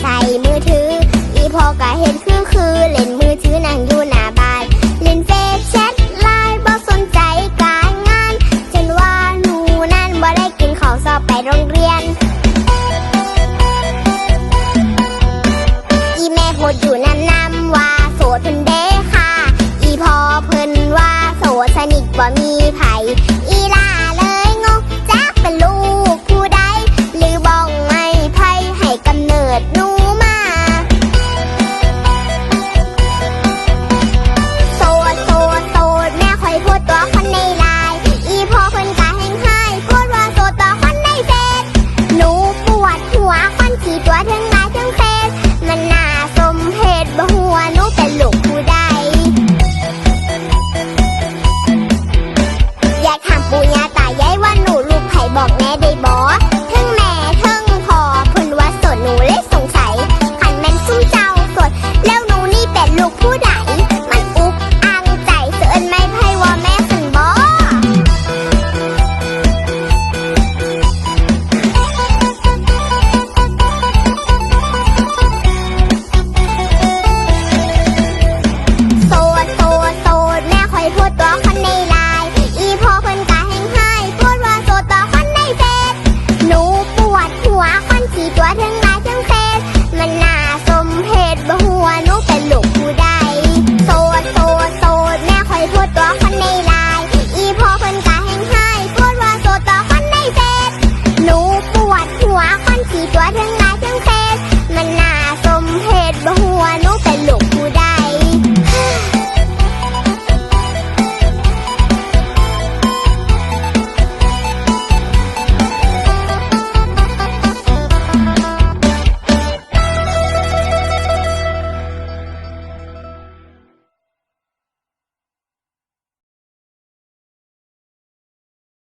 ใส่มือถือ อีพ่อก็เห็นคือคือเล่นมือถือนั่งอยู่หน้าบ้านเล่นเฟซแชทไลน์บอกสนใจการงานฉันว่าหนูนั่นบ่ได้กินข้าวสอบไปโรงเรียน อีแม่โพดอยู่นั่นนำว่าโสดเพิ่นเด้ค่ะ อีพ่อเพิ่นว่าโสดสนิทบ่มีไผอีลา สี่ตัวถึงหลาย